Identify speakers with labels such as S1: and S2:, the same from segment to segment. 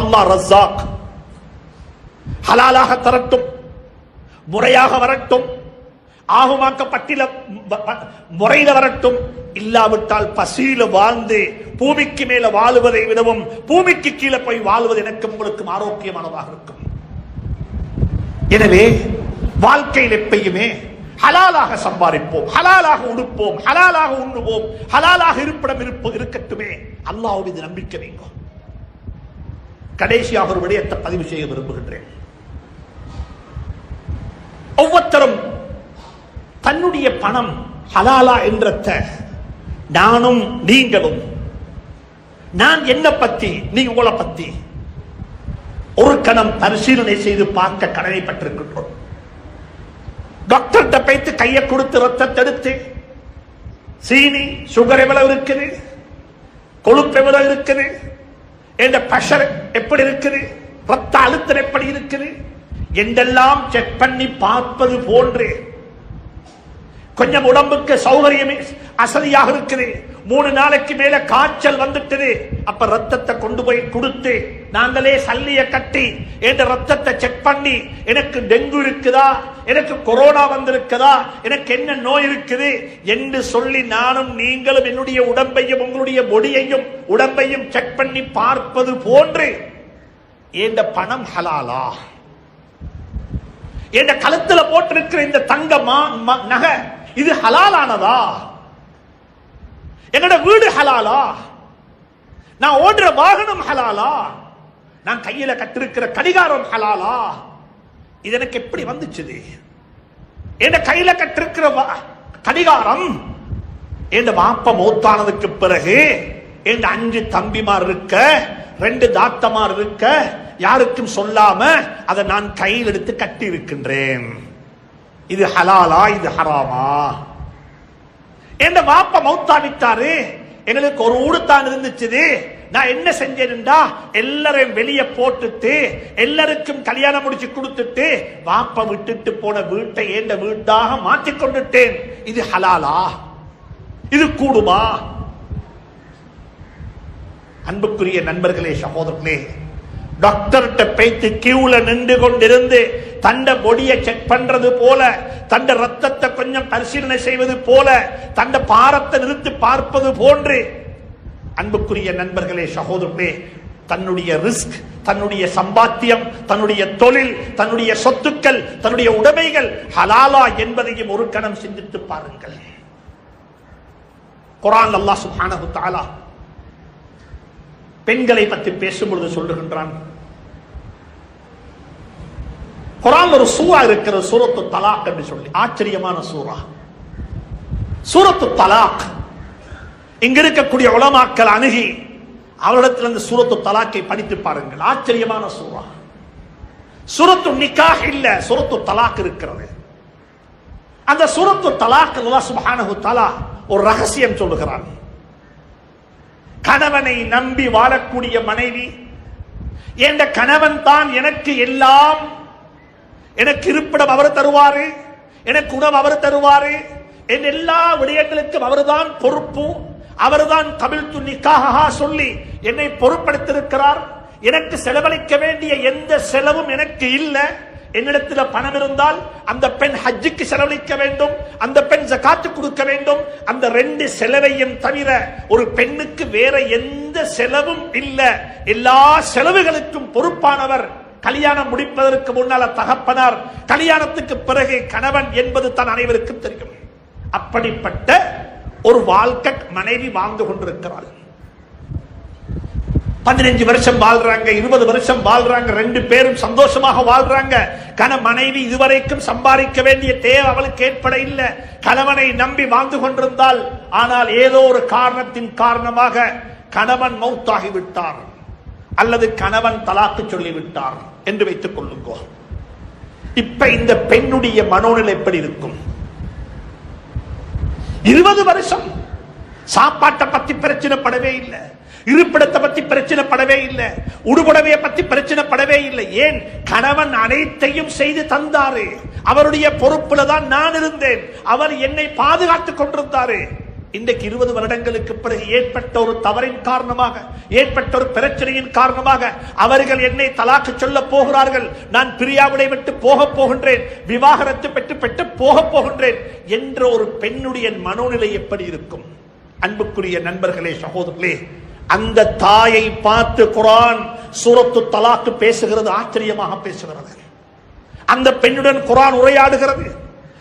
S1: அல்லாஹ் ரஸாக் ஹலாலாக தரட்டும். முறையாக வரட்டும். ஆகுமாக்கப்பட்டில முறையில வரட்டும். இல்லாவிட்டால் பசியில வாழ்ந்து பூமிக்கு மேல வாழுவதை விடவும் பூமிக்கு கீழே போய் வாழ்வது எனக்கு உங்களுக்கும் ஆரோக்கியமானதாக இருக்கும். எனவே வாழ்க்கையில் எப்பயுமே ஹலாலாக சம்பாதிப்போம். ஹலாலாக உடுப்போம். ஹலாலாக உண்ணுவோம். ஹலாலாக இருப்பிடம் இருப்போம் இருக்கட்டுமே. அல்லாஹ் மீது நம்பிக்கை வைங்க கடைசியாக ஒரு விடயத்தை பதிவு செய்ய விரும்புகின்றேன். ஒவ்வொருத்தரும் தன்னுடைய பணம் ஹலாலா என்றத்த நானும் நீங்களும் நான் என்ன பத்தி நீ உங்களை பத்தி ஒரு கணம் பரிசீலனை செய்து பார்க்க கடமைப்பட்டிருக்கின்றோம். டாக்டர்கிட்ட பைத்து கையை கொடுத்து ரத்தத்தை எடுத்து சீனி சுகர் எவ்வளவு இருக்குது கொழுப்பு எவ்வளவு இருக்குது இந்த பஷர் எப்படி இருக்குது? ரத்த அழுத்தம் எப்படி இருக்குது? என்றெல்லாம் செக் பண்ணி பார்ப்பது போன்று. கொஞ்சம் உடம்புக்கு சௌகரியமே அசதியாக இருக்குது. மூணு நாளைக்கு மேல காய்ச்சல் வந்துட்டது. அப்ப ரத்தத்தை கொண்டு போய் கொடுத்து நாங்களே சல்லிய கட்டி என்ற ரத்தத்தை செக் பண்ணி எனக்கு டெங்கு இருக்குதா? எனக்கு கொரோனா வந்திருக்குதா? எனக்கு என்ன நோய் இருக்குது? என்று சொல்லி நானும் நீங்களும் என்னுடைய உடம்பையும் உங்களுடைய பொடியையும் உடம்பையும் செக் பண்ணி பார்ப்பது போன்று என்ற பணம் ஹலாலா? என்ற கழுத்துல போட்டிருக்கிற இந்த தங்க ம- நகை இது ஹலாலானதா? என்னோட வீடு ஹலாலா? நான் ஓடுற வாகனம் ஹலாலா? நான் கையில கட்டிருக்கிற கடிகாரம் ஹலாலா? இது எனக்கு எப்படி வந்துச்சுது என் கையில கட்டிருக்கிற கடிகாரம். என் மாப்ப மௌத்தானதுக்கு பிறகு என் அஞ்சு தம்பிமார் இருக்க ரெண்டு தாத்தமார் இருக்க யாருக்கும் சொல்லாம அதை நான் கையில் எடுத்து கட்டி இருக்கின்றேன் இது ஹலாலா இது ஹராமா? என் மாப்ப மௌத்தாவிட்டாரு எங்களுக்கு ஒரு ஊடுத்தான் இருந்துச்சு நான் என்ன செஞ்சேன்டா எல்லாரையும் வெளியே போட்டுட்டு எல்லாருக்கும் கல்யாணம் முடிச்சு கொடுத்துட்டு வாப்ப விட்டுட்டு போன வீட்டை ஏண்ட வீட்டாக மாற்றி கொண்டுட்டேன். இது ஹலாலா? இது கூடுமா? அன்புக்குரிய நண்பர்களே சகோதரர்களே டாக்டர்கிட்ட பேத்து கியூல நின்று கொண்டிருந்து தண்ட பொடியை செக் பண்றது போல தண்ட ரத்தத்தை கொஞ்சம் பரிசீலனை செய்வது போல தண்ட பாரத்தை நிறுத்தி பார்ப்பது போன்று அன்புக்குரிய நண்பர்களே சகோதரர்களே தன்னுடைய ரிஸ்க் தன்னுடைய சம்பாத்தியம் தன்னுடைய தொழில் தன்னுடைய சொத்துக்கள் தன்னுடைய உடைமைகள் ஹலாலா என்பதையும் ஒரு கணம் சிந்தித்து பாருங்கள். குரான் அல்லாஹ் சுப்ஹானஹு தாலா பெண்களை பற்றி பேசும்பொழுது சொல்லுகின்றான். குரான் ஒரு சூறா இருக்கிற சூரத்து தலாக் என்று சொல்லி. ஆச்சரியமான சூறா. சூரத்து தலாக். இங்க இருக்கக்கூடிய உலமாக்கள் அணுகி அவரிடத்தில் இருந்து சூரத்து தலாக்கை படித்து பாருங்கள். ஆச்சரியமான சூறா. சுரத்து நிக்காக இல்ல சுரத்து தலாக் இருக்கிறது. அந்த சுரத்து தலாக் அல்லாஹ் தலா ஒரு ரகசியம் சொல்லுகிறார் கணவனை நம்பி வாழக்கூடிய மனைவி என்ற கணவன் தான் எனக்கு எல்லாம் எனக்கு இருப்பிடம் அவர் தருவாரு எனக்கு உணவு அவர் தருவாரு என் எல்லா விடயங்களுக்கும் அவர்தான் பொறுப்பும் அவர்தான் தமிழ் துணிக்காக சொல்லி என்னை பொறுப்படுத்திருக்கிறார் எனக்கு செலவழிக்க வேண்டிய எந்த செலவும் எனக்கு இல்லை. என்னிடத்துல பணம் இருந்தால் அந்த பெண் ஹஜ்ஜுக்கு செலவழிக்க வேண்டும். அந்த பெண் ஜகாத்து கொடுக்க வேண்டும். அந்த ரெண்டு செலவையும் தவிர ஒரு பெண்ணுக்கு வேற எந்த செலவும் இல்லை. எல்லா செலவுகளுக்கும் பொறுப்பானவர் கல்யாணம் முடிப்பதற்கு முன்னால தகப்பனார். கல்யாணத்துக்கு பிறகு கணவன் என்பது தான் அனைவருக்கும் தெரியும். அப்படிப்பட்ட ஒரு வாழ்க்கை மனைவி வாழ்ந்து கொண்டிருக்கிறாள். பதினஞ்சு வருஷம் வாழ்றாங்க இருபது வருஷம் வாழ்றாங்க ரெண்டு பேரும் சந்தோஷமாக வாழ்றாங்க. கண மனைவி இதுவரைக்கும் சம்பாதிக்க வேண்டிய தேவை அவளுக்கு ஏற்பட இல்லை. கணவனை நம்பி வாழ்ந்து கொண்டிருந்தால் ஆனால் ஏதோ ஒரு காரணத்தின் காரணமாக கணவன் மௌத்தாகி விட்டார் அல்லது கணவன் தலாக்கு சொல்லிவிட்டார் என்று வைத்துக் கொள்ளுங்கோ. இப்ப இந்த பெண்ணுடைய மனோநிலை எப்படி இருக்கும்? இருபது வருஷம். சாப்பாட்டை பத்தி பிரச்சனைப்படவே இல்லை. இருப்பிடத்தை பத்தி பிரச்சனைப்படவே இல்லை. உடுபடவையை பத்தி பிரச்சனைப்படவே இல்லை. ஏன்? கணவன் அனைத்தையும் செய்து தந்தாரு. அவருடைய பொறுப்புல தான் நான் இருந்தேன். அவர் என்னை பாதுகாத்துக் கொண்டிருந்தாரு. இன்றைக்கு இருபது வருடங்களுக்கு பிறகு ஏற்பட்ட ஒரு தவறின் காரணமாக ஏற்பட்ட ஒரு பிரச்சனையின் காரணமாக அவர்கள் என்னை தலாக்கு சொல்ல போகிறார்கள். நான் பிரியாவிடை விட்டு போக போகின்றேன். விவாகரத்து பெற்று பெற்று போக போகின்றேன். என்ற ஒரு பெண்ணுடைய மனோநிலை எப்படி இருக்கும்? அன்புக்குரிய நண்பர்களே சகோதரர்களே அந்த தாயை பார்த்து குரான் சூரத்து தலாக்கு பேசுகிறது ஆச்சரியமாக பேசுகிறது. அந்த பெண்ணுடன் குரான் உரையாடுகிறது.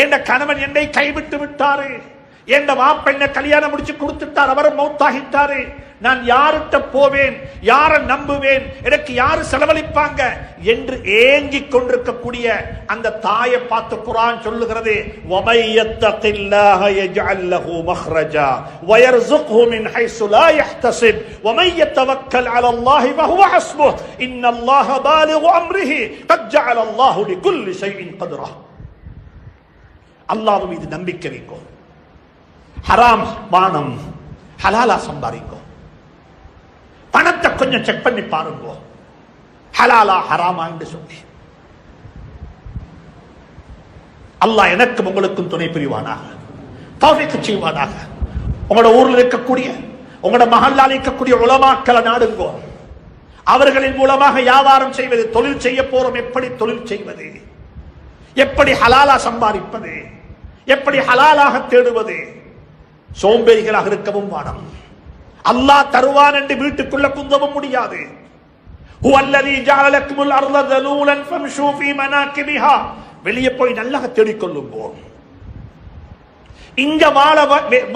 S1: என் கணவன் என்னை கைவிட்டு விட்டாரு. என் வாப்ப கல்யாணம் முடிச்சு கொடுத்துட்டார். அவரும் மௌத்தாகிட்டாரு. நான் யார்கிட்ட போவேன்? யாரை நம்புவேன்? எனக்கு யாரு செலவழிப்பாங்க? என்று ஏங்கி கொண்டிருக்கக்கூடிய அந்த தாயை பார்த்து குரான் சொல்லுகிறது. இன்னல்லாஹ பாலிகு அம்ரிஹி. கஜ்ஜஅலல்லாஹு லிகுல்லி ஷைஇன் கத்ரா அல்லாஹ் மீது நம்பிக்கை வைக்கும் ஹராம் பானம் ஹலாலா சம்பாதிக்கும் பணத்தை கொஞ்சம் செக் பண்ணி பாருங்க. ஹலாலா ஹராமா என்று சொல்லி. அல்லாஹ் எனக்கும் உங்களுக்கும் துணை புரிவானாக. தௌஃபீக் செய்வானாக. உங்களோட ஊர்ல இருக்கக்கூடிய உங்களோட மகல்லால் இருக்கக்கூடிய உலமாக்களை நாடுங்கோ. அவர்களின் மூலமாக வியாபாரம் செய்வது தொழில் செய்ய போறோம். எப்படி தொழில் செய்வது? எப்படி ஹலாலா சம்பாதிப்பது? எப்படி ஹலாலாக தேடுவது? சோம்பேறிகளாக இருக்கவும் வானம் அல்லாஹ் தருவான் என்று வீட்டுக்குள்ள குந்தவும் முடியாது. வெளியே போய் நல்லா தேடிக்கொள்ளும் போல் இங்க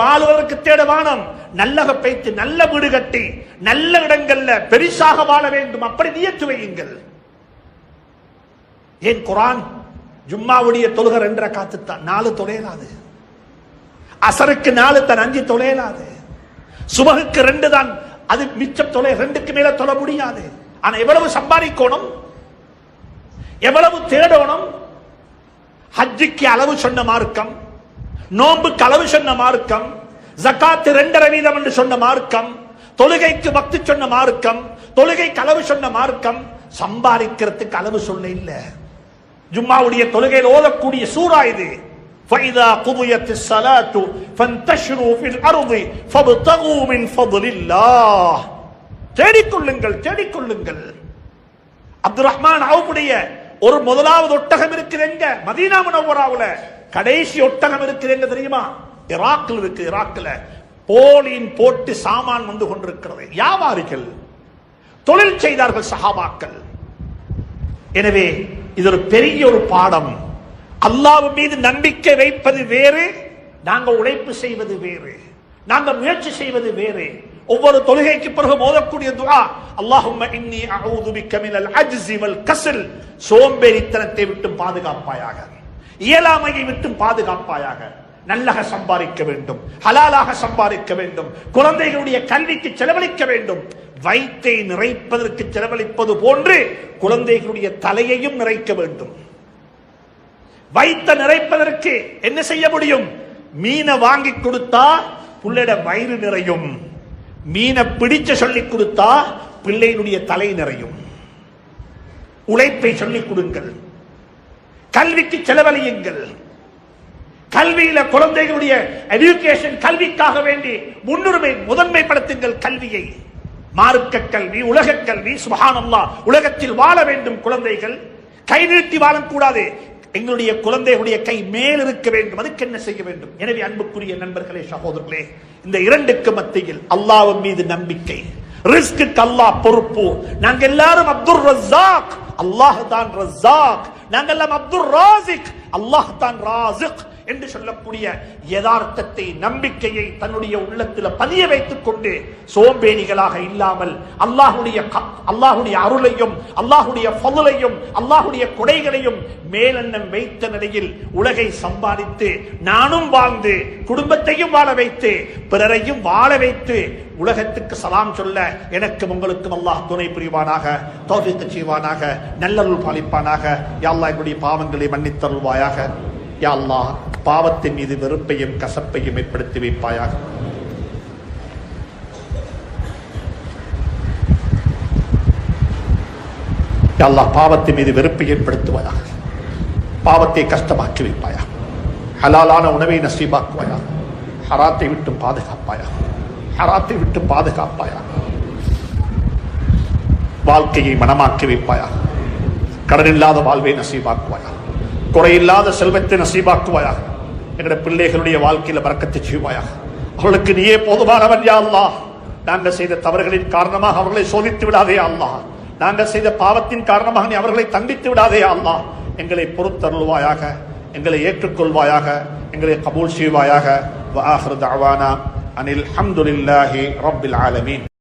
S1: வாழ்வதற்கு தேட வானம் நல்லக பேத்து நல்ல வீடு கட்டி நல்ல இடங்கள்ல பெரிசாக வாழ வேண்டும். அப்படி நியத்து வையுங்கள். ஏன் குரான் ஜும்மாவுடைய தொழுகர் என்ற காத்துத்தான். நாலு தொலையலாது அசருக்கு நாலு தன் அஞ்சு தொலையலாது சுபகுக்கு ரெண்டு தான். அது மிச்சம் தொலை ரெண்டுக்கு மேல தொலை முடியாது. ஆனா எவ்வளவு சம்பாதிக்கணும்? எவ்வளவு தேடணும்? ஹஜ்ஜிக்கு அளவு சொன்ன மார்க்கம் நோன்புக்கு அளவு சொன்ன மார்க்கம் ஜக்காத்து ரெண்டரை வீதம் என்று சொன்ன மார்க்கம் தொழுகைக்கு பக்தி சொன்ன மார்க்கம் தொழுகைக்கு அளவு சொன்ன மார்க்கம் சம்பாதிக்கிறதுக்கு அளவு சொல்ல இல்லை. ஜும்மாவுடைய தொழுகையில் ஓதக்கூடிய சூறா இது فإذا قضيت الصلاة فانتشروا في الأرض فابتغوا من فضل الله தேடிக்கொள்ளுங்கள் தேடிக்கொள்ளுங்கள் அப்துல் ரஹ்மான் அவுடைய ஒரு முதலாவது ஒட்டகம் இருக்குது எங்க மதீனா முனவராவுல கடைசி ஒட்டகம் இருக்குது எங்க தெரியுமா ஈராக்கில் இருக்கு ஈராக்ல போலின் போட்டு சாமான் வந்து கொண்டிருக்கிறது வியாபாரிகள் தொழில் செய்தார்கள் சஹாபாக்கள் எனவே இது ஒரு பெரிய ஒரு பாடம் அல்லாஹ் மீது நம்பிக்கை வைப்பது வேறு நாங்க உழைப்பு செய்வது வேறு நாங்க முயற்சி செய்வது வேறு ஒவ்வொரு தொழுகைக்கு பிறகு மோதக்கூடிய துஆ அல்லாஹும்ம இன்னி அஊது பிக்க மினல் அஜ்ஸி வல் சோம்பேறித்தனத்தை விட்டு பாதுகாப்பாயாக இயலாமையை விட்டு பாதுகாப்பாயாக நல்லக சம்பாதிக்க வேண்டும் ஹலாலாக சம்பாதிக்க வேண்டும் குழந்தைகளுடைய கல்விக்கு செலவழிக்க வேண்டும். வயிற்றை நிறைப்பதற்கு செலவழிப்பது போன்று குழந்தைகளுடைய தலையையும் நிறைக்க வேண்டும். வைத்த நிறைப்பதற்கு என்ன செய்ய முடியும்? மீனை வாங்கி கொடுத்தா புள்ளைட வயிறு நிறையும். மீனை பிடிச்ச சொல்லி கொடுத்தா பிள்ளையினுடைய தலை நிறையும். உழைப்பை சொல்லிக் கொடுங்கள். கல்விக்கு செலவழியுங்கள். கல்வியில குழந்தைகளுடைய எஜுகேஷன் கல்விக்காக வேண்டி முன்னுரிமை முதன்மைப்படுத்துங்கள் கல்வியை. மார்க்க கல்வி உலக கல்வி சுபஹானல்லா உலகத்தில் வாழ வேண்டும் குழந்தைகள். கை நீட்டி வாழக்கூடாது. எங்களுடைய குழந்தைகளுடைய கை மேல் இருக்க வேண்டும். அதுக்கு என்ன செய்ய வேண்டும்? எனவே அன்புக்குரிய நண்பர்களே சகோதரர்களே இந்த இரண்டுக்கு மத்தியில் அல்லாவின் மீது நம்பிக்கை. ரிஸ்க்கு அல்லாஹ் பொறுப்பு. நாங்க எல்லாரும் அப்துல் ரஸாக் அல்லாஹ் தான் ரஸாக் நாங்க எல்லாம் அப்துல் ராசிக் அல்லாஹ் தான் ராசிக் என்று சொல்லக்கூடிய யதார்த்தத்தை நம்பிக்கையை தன்னுடைய உள்ளத்தில் பதிய வைத்துக் கொண்டு சோம்பேறிகளாக இல்லாமல் அல்லாஹுடைய க- அல்லாஹுடைய அருளையும் அல்லாஹுடைய ஃபதுலையும் அல்லாஹுடைய கொடைகளையும் மேலெண்ணம் வைத்த நிலையில் உலகை சம்பாதித்து நானும் வாழ்ந்து குடும்பத்தையும் வாழ வைத்து பிறரையும் வாழ வைத்து உலகத்துக்கு சலாம் சொல்ல எனக்கும் உங்களுக்கும் அல்லாஹ் துணை புரிவானாக தோஃபிக்கு செய்வானாக நல்லருள் பாலிப்பானாக. யா என்னுடைய பாவங்களை மன்னித்தருள்வாயாக. யா அல்லாஹ் பாவத்தின் மீது வெறுப்பையும் கசப்பையும் ஏற்படுத்தி வைப்பாயாக. அல்லாஹ் பாவத்தின் மீது வெறுப்பை ஏற்படுத்துவாயாக. பாவத்தை கஷ்டமாக்கி வைப்பாயா ஹலாலான உணவை நசீபாக்குவாயா ஹராத்தை விட்டு பாதுகாப்பாயா ஹராத்தை விட்டு பாதுகாப்பாயா வாழ்க்கையை மனமாக்கி வைப்பாயா கடனில்லாத வாழ்வை நசீபாக்குவாயா குறையில்லாத செல்வத்தை நசீபாக்குவாயா எங்களுடைய பிள்ளைகளுடைய வாழ்க்கையில பறக்கத்தை செய்வாயாக. அவர்களுக்கு நீயே போதுமானவன் யா அல்லாஹ். நாங்கள் செய்த தவறுகளின் காரணமாக அவர்களை சோதித்து விடாதே அல்லா நாங்கள் செய்த பாவத்தின் காரணமாக நீ அவர்களை தண்டித்து விடாதே அல்லா எங்களை பொறுத்தருள்வாயாக எங்களை ஏற்றுக்கொள்வாயாக எங்களை கபூல் செய்வாயாக. வ ஆஹிரு அனில் அஹமதுல்லாஹி ரப்பில் ஆலமீன்.